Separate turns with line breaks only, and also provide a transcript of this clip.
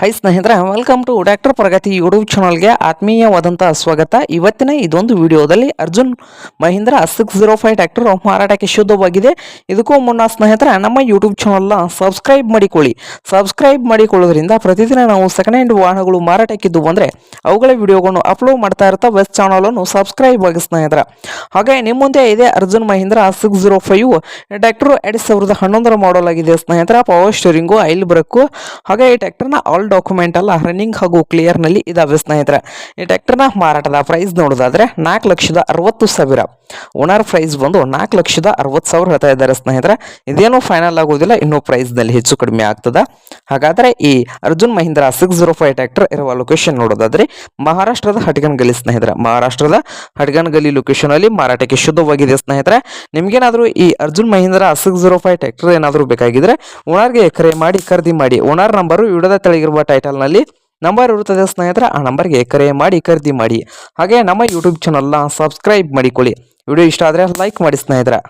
High ಸ್ನೇಹಿತರೆ welcome to doctor Pragati YouTube ಚಾನಲ್ಗೆ ಆತ್ಮೀಯವಾದಂಥ ಸ್ವಾಗತ. ಇವತ್ತಿನ ಇದೊಂದು ವಿಡಿಯೋದಲ್ಲಿ Arjun Mahindra six zero five tractor ಮಾರಾಟಕ್ಕೆ ಶುದ್ಧವಾಗಿದೆ. ಇದಕ್ಕೂ ಮುನ್ನ ಸ್ನೇಹಿತರೆ, ನಮ್ಮ ಯೂಟ್ಯೂಬ್ ಚಾನಲ್ನ ಸಬ್ಸ್ಕ್ರೈಬ್ ಮಾಡಿಕೊಳ್ಳಿ. ಸಬ್ಸ್ಕ್ರೈಬ್ ಮಾಡಿಕೊಳ್ಳೋದ್ರಿಂದ ಪ್ರತಿದಿನ ನಾವು ಸೆಕೆಂಡ್ ಹ್ಯಾಂಡ್ ವಾಹನಗಳು ಮಾರಾಟಕ್ಕಿದ್ದು ಬಂದರೆ, ಅವುಗಳ ವಿಡಿಯೋಗಳನ್ನು ಅಪ್ಲೋಡ್ ಮಾಡ್ತಾ ಇರ್ತಾ ವೆಸ್ಟ್ ಚಾನಲನ್ನು ಸಬ್ಸ್ಕ್ರೈಬ್ ಆಗಿ ಸ್ನೇಹಿತರೆ. ಹಾಗೆ ನಿಮ್ಮ ಮುಂದೆ ಇದೆ Arjun Mahindra six zero five tractor ಎರಡು ಸಾವಿರದ ಹನ್ನೊಂದರ ಮಾಡಲ್ ಆಗಿದೆ ಸ್ನೇಹಿತರ ಪವರ್ ಸ್ಟೋರಿಂಗು ಐಲ್ ಬ್ರಕ್ಕು ಹಾಗೆ ಈ ಟ್ಯಾಕ್ಟರ್ನ ಆಲ್ ಡಾಕ್ಯುಮೆಂಟ್ ಅಲ್ಲ ರನ್ನಿಂಗ್ ಹಾಗೂ ಕ್ಲಿಯರ್ನಲ್ಲಿ ಇದಾವೆ ಸ್ನೇಹಿತರೆ. ಈ ಟ್ರ್ಯಾಕ್ಟರ್ನ ಮಾರಾಟದ ಪ್ರೈಸ್ ನೋಡೋದಾದ್ರೆ ನಾಲ್ಕು ಲಕ್ಷದ ಅರವತ್ತು ಸಾವಿರ. ಓನರ್ ಪ್ರೈಸ್ ಬಂದು ನಾಲ್ಕು ಲಕ್ಷದ ಅರವತ್ತು ಸಾವಿರ ಹೇಳ್ತಾ ಇದ್ದಾರೆ ಸ್ನೇಹಿತರೆ. ಇದೇನು ಫೈನಲ್ ಆಗೋದಿಲ್ಲ, ಇನ್ನೂ ಪ್ರೈಸ್ನಲ್ಲಿ ಹೆಚ್ಚು ಕಡಿಮೆ ಆಗ್ತದ. ಹಾಗಾದ್ರೆ ಈ Arjun Mahindra six zero five tractor ಇರುವ ಲೊಕೇಶನ್ ನೋಡೋದಾದ್ರೆ ಮಹಾರಾಷ್ಟ್ರದ ಹಟ್ಗನ್ಗಲಿ ಸ್ನೇಹಿತರೆ. ಮಹಾರಾಷ್ಟ್ರದ ಹಟ್ಗನ್ಗಲಿ ಲೊಕೇಶನ್ ಅಲ್ಲಿ ಮಾರಾಟಕ್ಕೆ ಶುದ್ಧವಾಗಿದೆ ಸ್ನೇಹಿತರೆ. ನಿಮ್ಗೇನಾದ್ರೂ ಈ Arjun Mahindra six zero five tractor ಏನಾದರೂ ಬೇಕಾಗಿದ್ರೆ ಓನರ್ಗೆ ಕರೆ ಮಾಡಿ, ಖರೀದಿ ಮಾಡಿ. ಓನರ್ ನಂಬರು ವಿಡಿಯೋದ ತೆಳಗಿರುವ ಟೈಟಲ್ನಲ್ಲಿ ನಂಬರ್ ಇರುತ್ತದೆ ಸ್ನೇಹಿತರೆ, ಆ ನಂಬರ್ಗೆ ಕರೆ ಮಾಡಿ, ಖರೀದಿ ಮಾಡಿ. ಹಾಗೆ ನಮ್ಮ ಯೂಟ್ಯೂಬ್ ಚಾನಲ್ನ ಸಬ್ಸ್ಕ್ರೈಬ್ ಮಾಡಿಕೊಳ್ಳಿ. ವಿಡಿಯೋ ಇಷ್ಟ ಆದರೆ ಲೈಕ್ ಮಾಡಿ ಸ್ನೇಹಿತರೆ.